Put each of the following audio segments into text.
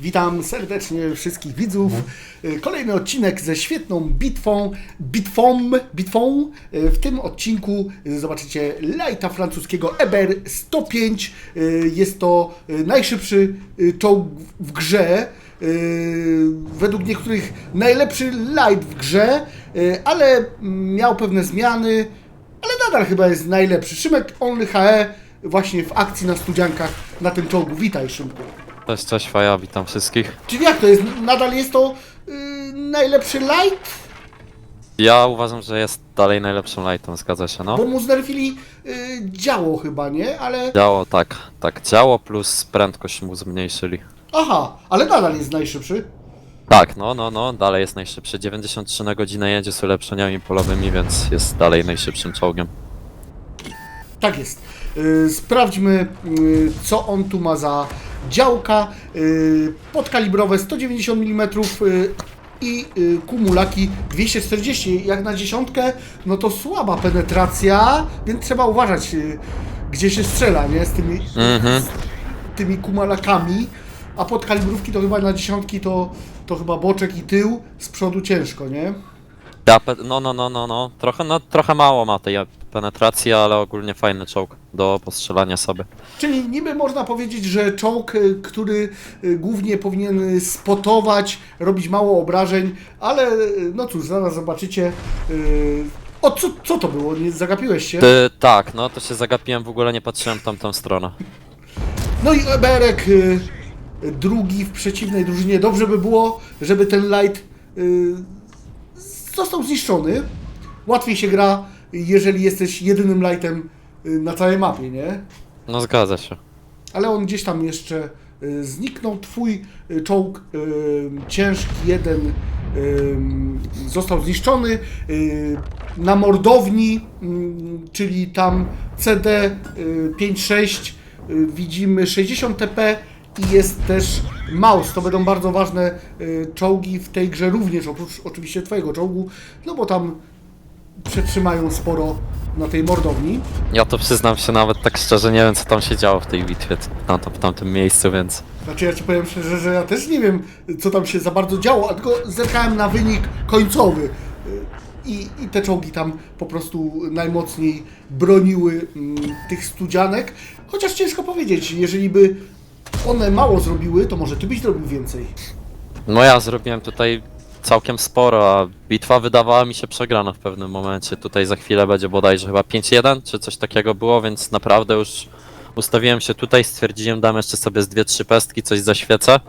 Witam serdecznie wszystkich widzów. Y, Kolejny odcinek ze świetną bitwą, bitwą, bitwą. W tym odcinku zobaczycie lighta francuskiego Eber 105. Y, Jest to najszybszy czołg w grze. Według niektórych najlepszy light w grze, ale miał pewne zmiany, ale nadal chyba jest najlepszy. Szymek Only HE właśnie w akcji na studziankach na tym czołgu. Witaj Szymku. Cześć, cześć, Faja, witam wszystkich. Czyli jak to jest? Nadal jest to yy, najlepszy light? Ja uważam, że jest dalej najlepszym lightem, zgadza się, no. Bo mu znerfili yy, działo chyba, nie? Ale... Działo, tak, tak, działo plus prędkość mu zmniejszyli. Aha, ale nadal jest najszybszy. Tak, no, no, no, dalej jest najszybszy. 93 na godzinę jedzie z ulepszeniami polowymi, więc jest dalej najszybszym czołgiem. Tak jest. Yy, sprawdźmy, yy, co on tu ma za działka. Yy, podkalibrowe 190 mm i kumulaki 240. Jak na dziesiątkę, no to słaba penetracja, więc trzeba uważać, gdzie się strzela, nie? Z tymi, Mhm. z tymi kumalakami. A podkalibrówki to chyba na dziesiątki to, to chyba boczek i tył, z przodu ciężko, nie? No, no, no, no, no, trochę, no, trochę mało ma tej penetracji, ale ogólnie fajny czołg do postrzelania sobie. Czyli niby można powiedzieć, że czołg, y, który y, głównie powinien spotować, robić mało obrażeń, ale y, no cóż, zaraz zobaczycie. O, co, co to było? Nie zagapiłeś się? Ty, tak, no, to się zagapiłem, w ogóle nie patrzyłem w tamtą stronę. No i Eberek y, drugi w przeciwnej drużynie. Dobrze by było, żeby ten light został zniszczony. Łatwiej się gra, jeżeli jesteś jedynym lightem y, na całej mapie, nie? No, zgadza się. ale on gdzieś tam jeszcze y, zniknął. Twój y, czołg ciężki jeden został zniszczony. Na mordowni, czyli tam CD y, 5.6 y, widzimy 60 TP i jest też Maus. To będą bardzo ważne czołgi w tej grze również, oprócz oczywiście Twojego czołgu, no bo tam przetrzymają sporo na tej mordowni. Ja to przyznam się nawet tak szczerze, nie wiem co tam się działo w tej bitwie, tam, tam, w tamtym miejscu, więc... Znaczy ja ci powiem szczerze, że ja też nie wiem, co tam się za bardzo działo, a tylko zerkałem na wynik końcowy. I, I te czołgi tam po prostu najmocniej broniły mm, tych studzianek. Chociaż ciężko powiedzieć, jeżeli by one mało zrobiły, to może ty byś zrobił więcej. No ja zrobiłem tutaj całkiem sporo, a bitwa wydawała mi się przegrana w pewnym momencie. Tutaj za chwilę będzie bodajże chyba 5-1 czy coś takiego było, więc naprawdę już ustawiłem się tutaj, stwierdziłem dam jeszcze sobie z 2-3 pestki, coś zaświecę.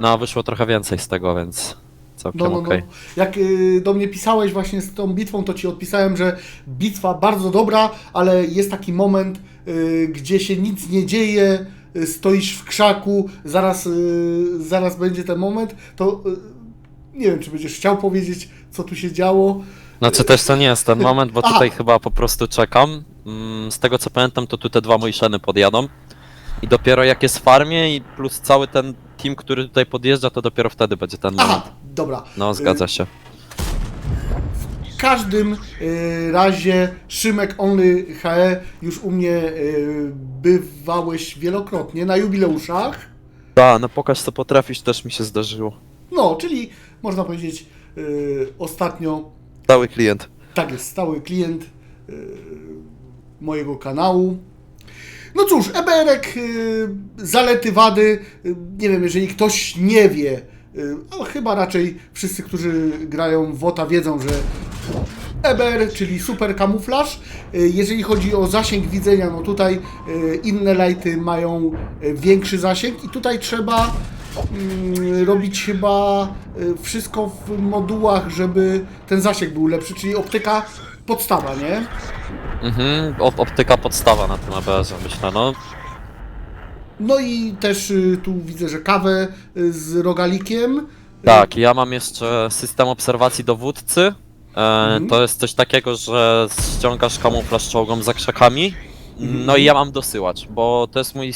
No a wyszło trochę więcej z tego, więc całkiem No, no, okej. no. Jak y, do mnie pisałeś właśnie z tą bitwą, to ci odpisałem, że bitwa bardzo dobra, ale jest taki moment, y, gdzie się nic nie dzieje, y, stoisz w krzaku, zaraz, y, zaraz będzie ten moment, to y, nie wiem, czy będziesz chciał powiedzieć, co tu się działo. Znaczy też to nie jest ten moment, bo Aha. tutaj chyba po prostu czekam. Mm, Z tego co pamiętam, to tu te dwa Mojszeny podjadą. I dopiero jak jest w farmie i plus cały ten team, który tutaj podjeżdża, to dopiero wtedy będzie ten moment. Aha, dobra. No, zgadza się. W każdym y, razie Szymek Only HE już u mnie y, bywałeś wielokrotnie na jubileuszach. Da, no pokaż co potrafisz, też mi się zdarzyło. No, czyli można powiedzieć y, ostatnio Cały klient. tak jest stały klient y, mojego kanału. No cóż, Eberek, y, zalety, wady, nie wiem, jeżeli ktoś nie wie, ale chyba raczej wszyscy, którzy grają w WOTA wiedzą, że EBR, czyli super kamuflaż. Jeżeli chodzi o zasięg widzenia, no tutaj inne lighty mają większy zasięg i tutaj trzeba robić chyba y, wszystko w modułach, żeby ten zasięg był lepszy, czyli optyka podstawa, nie? Mhm, op optyka podstawa na tym ABS-ie, myślę, no. No i też y, tu widzę, że kawę y, z rogalikiem. Tak, ja mam jeszcze system obserwacji dowódcy. E, To jest coś takiego, że ściągasz kamuflaż czołgom za krzakami. No i ja mam dosyłacz, bo to jest mój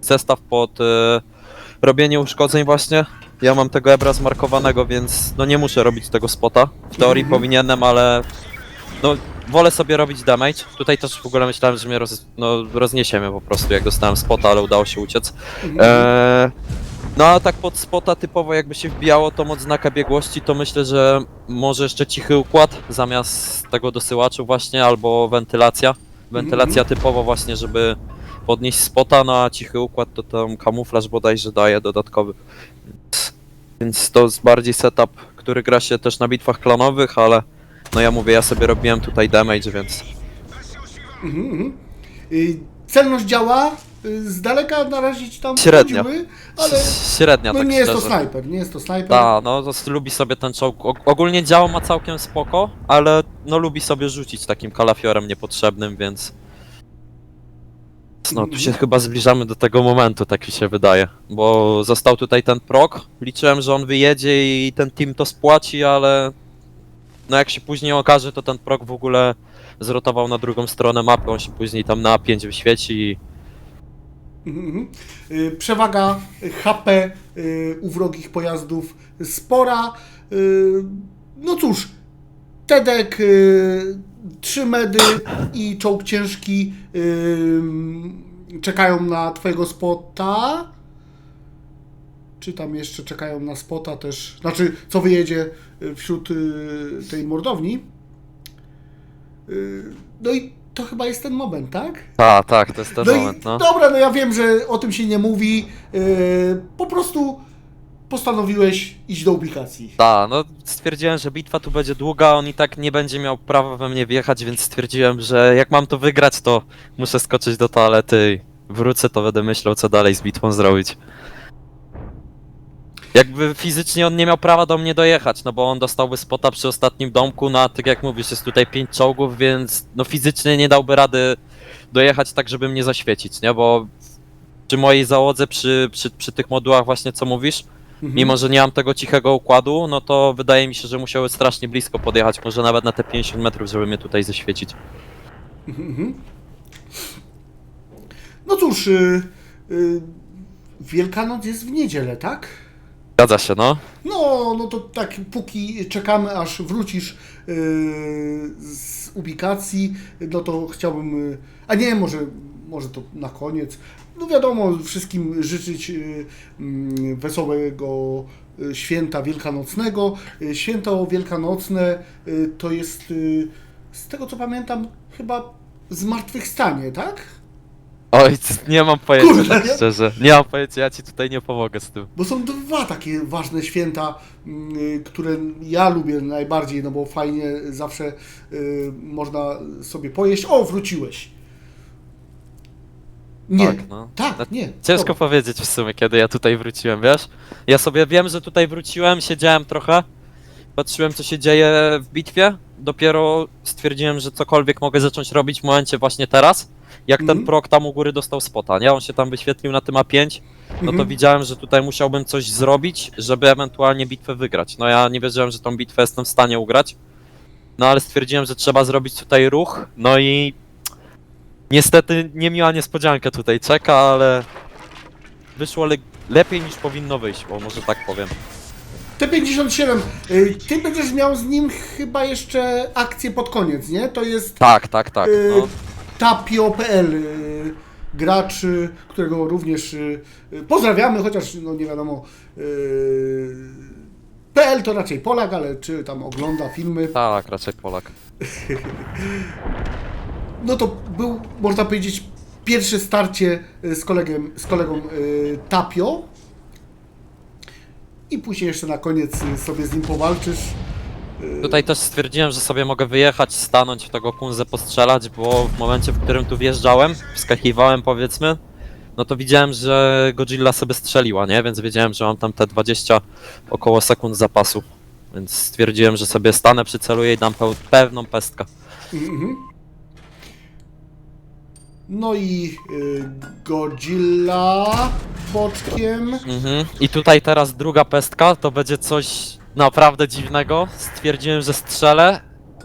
zestaw pod robienie uszkodzeń właśnie. Ja mam tego ebra zmarkowanego, więc no nie muszę robić tego spota. W teorii Mhm. powinienem, ale no wolę sobie robić damage. Tutaj też w ogóle myślałem, że mnie roz, no, rozniesiemy po prostu, jak dostałem spota, ale udało się uciec. Mhm. Eee, No a tak pod spota typowo jakby się wbijało tą odznakę biegłości, to myślę, że może jeszcze cichy układ zamiast tego dosyłaczu właśnie, albo wentylacja. Wentylacja typowo właśnie, żeby podnieść spota, no a cichy układ to tam kamuflaż bodajże daje dodatkowy. Więc- to jest bardziej setup, który gra się też na bitwach klanowych, ale no ja mówię, ja sobie robiłem tutaj damage, więc Mhm, mhm. Y, Celność działa, y, z daleka na razie ci tam Średnio. wchodziły, ale średnia no tak nie jest to szczerze. snajper, nie jest to snajper. Tak, no to s- lubi sobie ten czołg. Og- Ogólnie działa ma całkiem spoko, ale no lubi sobie rzucić takim kalafiorem niepotrzebnym, więc. No tu się chyba zbliżamy do tego momentu, tak mi się wydaje. Bo został tutaj ten prok. Liczyłem, że on wyjedzie i ten team to spłaci, ale. No jak się później okaże, to ten prok w ogóle zrotował na drugą stronę mapy, on się później tam na A5 wyświeci i. Mhm. Y, Przewaga HP y, u wrogich pojazdów spora. Y, No cóż, Tedek, trzy medy i czołg ciężki y, czekają na twojego spota. Czy tam jeszcze czekają na spota też? Znaczy, co wyjedzie y, wśród y, tej mordowni? Y, No i to chyba jest ten moment, tak? Tak, tak, to jest ten No moment, i no. dobra, no ja wiem, że o tym się nie mówi. Yy, po prostu postanowiłeś iść do ubikacji. Tak, no stwierdziłem, że bitwa tu będzie długa, on i tak nie będzie miał prawa we mnie wjechać, więc stwierdziłem, że jak mam to wygrać, to muszę skoczyć do toalety i wrócę, to będę myślał, co dalej z bitwą zrobić. Jakby fizycznie on nie miał prawa do mnie dojechać, no bo on dostałby spota przy ostatnim domku, no a tak jak mówisz, jest tutaj pięć czołgów, więc no fizycznie nie dałby rady dojechać tak, żeby mnie zaświecić, nie? Bo przy mojej załodze, przy, przy, przy tych modułach właśnie, co mówisz, Mhm. Mimo, że nie mam tego cichego układu, no to wydaje mi się, że musiały strasznie blisko podjechać, może nawet na te 50 metrów, żeby mnie tutaj zaświecić. Mhm. No cóż, yy, yy, Wielkanoc jest w niedzielę, tak? Zgadza się, no. No, no to tak, póki czekamy, aż wrócisz yy, z ubikacji, no to chciałbym. Yy, a nie, może, może to na koniec. No wiadomo, wszystkim życzyć yy, mm, wesołego yy, święta wielkanocnego. Yy, Święto wielkanocne to jest, z tego co pamiętam, chyba zmartwychwstanie, tak? Oj, nie mam pojęcia, Kurde, tak nie? szczerze. Nie mam pojęcia, ja ci tutaj nie pomogę z tym. Bo są dwa takie ważne święta, mm, które ja lubię najbardziej, no bo fajnie zawsze y, można sobie pojeść. O, wróciłeś. Nie. Tak, no. Tak, No, nie. Ciężko Dobra. powiedzieć w sumie, kiedy ja tutaj wróciłem, wiesz? Ja sobie wiem, że tutaj wróciłem, siedziałem trochę, patrzyłem, co się dzieje w bitwie. Dopiero stwierdziłem, że cokolwiek mogę zacząć robić w momencie właśnie teraz. Jak Mhm. ten prok tam u góry dostał spota, nie? On się tam wyświetlił na tym A5, no to Mhm. widziałem, że tutaj musiałbym coś zrobić, żeby ewentualnie bitwę wygrać. No ja nie wiedziałem, że tą bitwę jestem w stanie ugrać. No ale stwierdziłem, że trzeba zrobić tutaj ruch, no i niestety niemiła niespodzianka tutaj czeka, ale wyszło le lepiej niż powinno wyjść, bo może tak powiem. T57, y, ty będziesz miał z nim chyba jeszcze akcję pod koniec, nie? To jest Tak, tak, tak. y, No. Tapio.pl, y, gracz, y, którego również y, y, pozdrawiamy, chociaż no nie wiadomo. y, PL to raczej Polak, ale czy tam ogląda filmy. Tak, raczej Polak. No to był, można powiedzieć, pierwsze starcie y, z, kolegiem, z kolegą y, Tapio. I później jeszcze na koniec y, sobie z nim powalczysz. Tutaj też stwierdziłem, że sobie mogę wyjechać, stanąć w tego kunzę postrzelać, bo w momencie, w którym tu wjeżdżałem, wskakiwałem powiedzmy, no to widziałem, że Godzilla sobie strzeliła, nie? Więc wiedziałem, że mam tam te 20 około sekund zapasu. Więc stwierdziłem, że sobie stanę, przyceluję i dam peł- pewną pestkę. Mhm. No i y, Godzilla boczkiem. Mhm. I tutaj teraz druga pestka, to będzie coś naprawdę dziwnego. Stwierdziłem, że strzelę.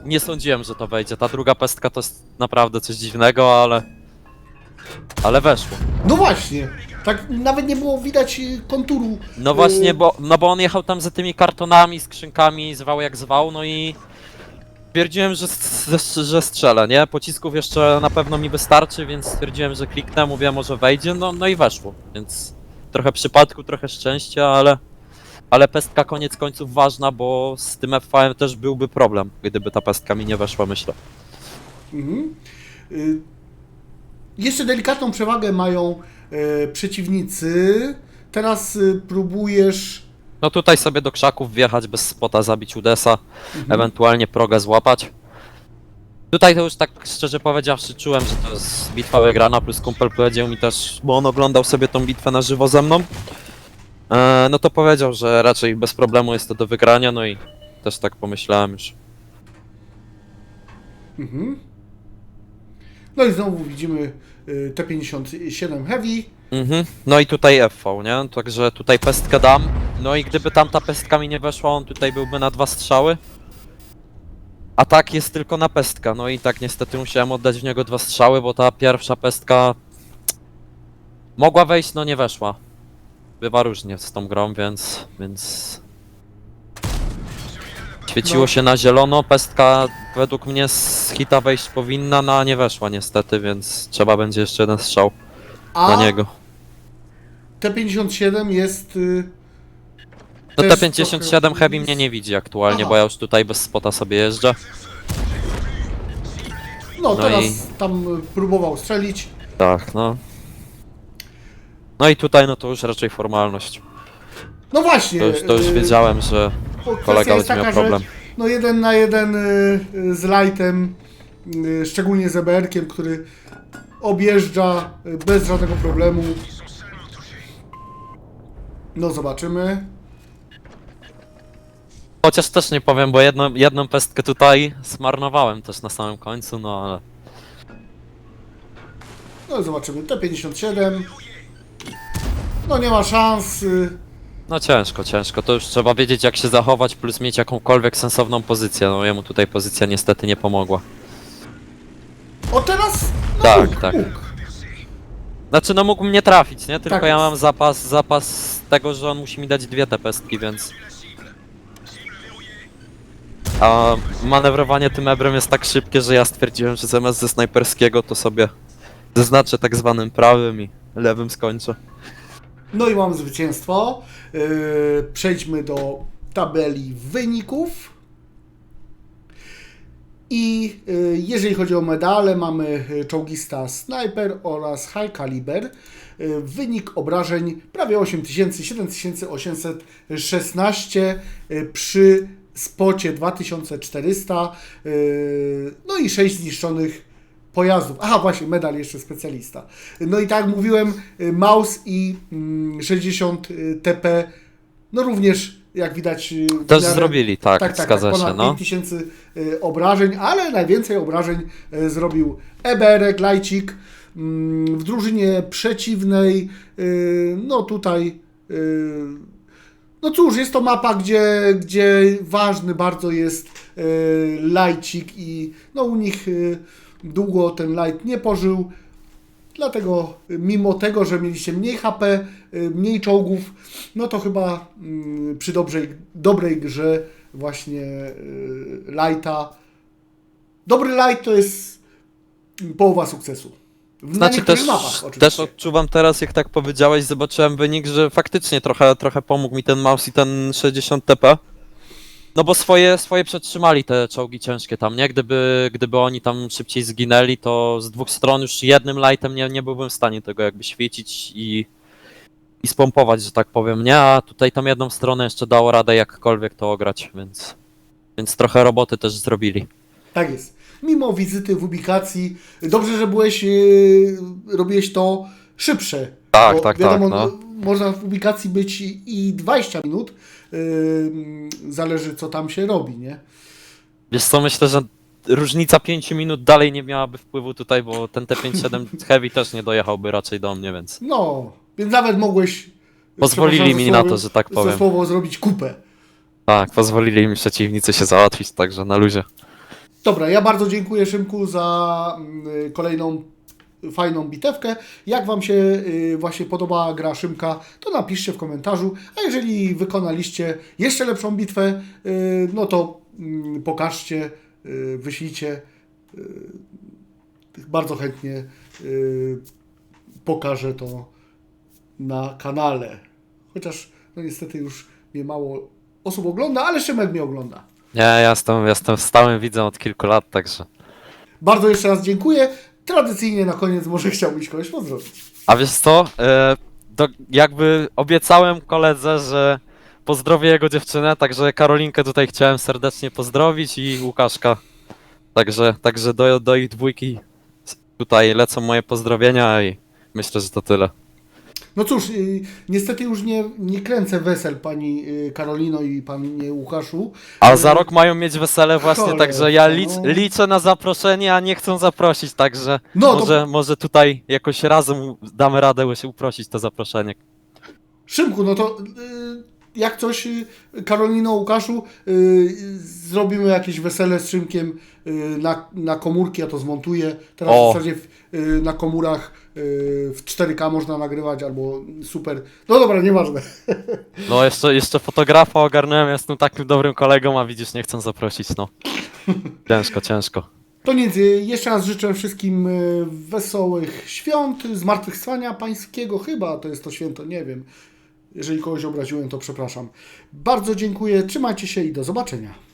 Nie sądziłem, że to wejdzie. Ta druga pestka to jest naprawdę coś dziwnego, ale... Ale weszło. No właśnie, tak nawet nie było widać y, konturu. No właśnie, Y, bo, no bo on jechał tam za tymi kartonami, skrzynkami, zwał jak zwał, no i stwierdziłem, że, że strzelę, nie? Pocisków jeszcze na pewno mi wystarczy, więc stwierdziłem, że kliknę, mówię, może wejdzie, no, no i weszło, więc trochę przypadku, trochę szczęścia, ale, ale pestka koniec końców ważna, bo z tym FVM też byłby problem, gdyby ta pestka mi nie weszła, myślę. Mhm. Y, Jeszcze delikatną przewagę mają e, przeciwnicy. Teraz y, próbujesz. No tutaj sobie do krzaków wjechać bez spota, zabić Udesa, Mhm. ewentualnie progę złapać. Tutaj to już tak szczerze powiedziawszy czułem, że to jest bitwa wygrana, plus kumpel powiedział mi też, bo on oglądał sobie tą bitwę na żywo ze mną. E, no to powiedział, że raczej bez problemu jest to do wygrania, no i też tak pomyślałem już. Mhm. No i znowu widzimy y, T57 Heavy. Mhm. No i tutaj FV, nie? Także tutaj pestkę dam. No i gdyby tamta pestka mi nie weszła, on tutaj byłby na dwa strzały. A tak jest tylko na pestka. No i tak niestety musiałem oddać w niego dwa strzały, bo ta pierwsza pestka mogła wejść, no nie weszła. Bywa różnie z tą grą, więc. więc. Świeciło No. się na zielono, pestka według mnie z hita wejść powinna, no a nie weszła niestety, więc trzeba będzie jeszcze jeden strzał A na niego. T57 jest. y, Też T57 trochę- Heavy mnie nie widzi aktualnie, Aha. bo ja już tutaj bez spota sobie jeżdżę. No, No teraz i- tam y, próbował strzelić. Tak, no. No i tutaj no to już raczej formalność. No właśnie. To już, to już y, wiedziałem, że bo kwestia kolega jest będzie miał taka, problem. No jeden na jeden y, y, z Lightem, y, szczególnie z EBR-kiem, który objeżdża y, bez żadnego problemu. No zobaczymy. Chociaż też nie powiem, bo jedną, jedną pestkę tutaj zmarnowałem też na samym końcu, no ale... No zobaczymy. T57. No nie ma szans. No ciężko, ciężko. To już trzeba wiedzieć jak się zachować, plus mieć jakąkolwiek sensowną pozycję. No jemu tutaj pozycja niestety nie pomogła. O teraz? No, Tak, tak. Znaczy no mógł mnie trafić, nie? Tylko Tak ja mam zapas, zapas tego, że on musi mi dać dwie te pestki, więc... A manewrowanie tym ebrem jest tak szybkie, że ja stwierdziłem, że zamiast ze snajperskiego to sobie zaznaczę tak zwanym prawym i lewym skończę. No i mam zwycięstwo. Yy, przejdźmy do tabeli wyników. I yy, jeżeli chodzi o medale, mamy yy, czołgista Sniper oraz High Caliber. Yy, wynik obrażeń prawie 8000, 7816 yy, przy spocie 2400. Yy, no i 6 zniszczonych pojazdów. Aha, właśnie, medal jeszcze specjalista. No i tak jak mówiłem, y, Maus i mm, 60 TP, no również, jak widać... y, Też miarę- zrobili, tak, tak, tak, zgadza tak, się, ponad no. 5000 y, obrażeń, ale najwięcej obrażeń y, zrobił Eberek, Lajcik. Mm, W drużynie przeciwnej, no tutaj... no cóż, jest to mapa, gdzie, gdzie ważny bardzo jest lajcik i no u nich długo ten light nie pożył. Dlatego mimo tego, że mieliście mniej HP, y, mniej czołgów, no to chyba mm, przy dobrej, dobrej grze właśnie y, lighta. Dobry light to jest połowa sukcesu. Na Znaczy też, mapach oczywiście. też odczuwam teraz, jak tak powiedziałeś, zobaczyłem wynik, że faktycznie trochę, trochę pomógł mi ten mouse i ten 60 TP. No bo swoje, swoje przetrzymali te czołgi ciężkie tam, nie? Gdyby, gdyby oni tam szybciej zginęli, to z dwóch stron już jednym lightem nie, nie byłbym w stanie tego jakby świecić i, i spompować, że tak powiem, nie? A tutaj tam jedną stronę jeszcze dało radę jakkolwiek to ograć, więc, więc trochę roboty też zrobili. Tak jest. Mimo wizyty w ubikacji, dobrze, że byłeś, yy, robiłeś to szybsze. Tak, Bo tak, wiadomo, tak, no. Można w ubikacji być i i 20 minut, zależy co tam się robi, nie? Wiesz co, myślę, że różnica 5 minut dalej nie miałaby wpływu tutaj, bo ten T57 Heavy też nie dojechałby raczej do mnie, więc No, więc nawet mogłeś... Pozwolili mi na to, że tak powiem. słowo zrobić kupę. tak, pozwolili mi przeciwnicy się załatwić, także na luzie. Dobra, ja bardzo dziękuję Szymku za mm, kolejną fajną bitewkę. Jak Wam się y, właśnie podoba gra Szymka, to napiszcie w komentarzu. A jeżeli wykonaliście jeszcze lepszą bitwę, y, no to mm, pokażcie, y, wyślijcie. Bardzo chętnie pokażę to na kanale. Chociaż no niestety już mnie mało osób ogląda, ale Szymek mnie ogląda. Nie, ja jestem, jestem stałym widzem od kilku lat, także. Bardzo jeszcze raz dziękuję. Tradycyjnie na koniec może chciałbyś kogoś pozdrowić. A wiesz co? E, do, jakby obiecałem koledze, że pozdrowię jego dziewczynę, także Karolinkę tutaj chciałem serdecznie pozdrowić i Łukaszka. Także, także do, do ich dwójki tutaj lecą moje pozdrowienia i myślę, że to tyle. No cóż, y, niestety już nie, nie kręcę wesel pani y, Karolino i panie Łukaszu. A za rok mają mieć wesele właśnie, Cholera, także ja licz, no. liczę na zaproszenie, a nie chcą zaprosić, także No to- może, może tutaj jakoś razem damy radę się uprosić to zaproszenie. Szymku, no to y, jak coś, y, Karolino, Łukaszu, y, zrobimy jakieś wesele z Szymkiem y, na, na komórki, ja to zmontuję. Teraz O. w zasadzie w, y, na komórach y, w 4K można nagrywać, albo super. No dobra, nieważne. No jeszcze, jeszcze fotografa ogarnąłem, jestem takim dobrym kolegą, a widzisz, nie chcą zaprosić, no. Ciężko, ciężko. To nic, y, jeszcze raz życzę wszystkim wesołych świąt, zmartwychwstania pańskiego, chyba to jest to święto, nie wiem. Jeżeli kogoś obraziłem, to przepraszam. Bardzo dziękuję, trzymajcie się i do zobaczenia.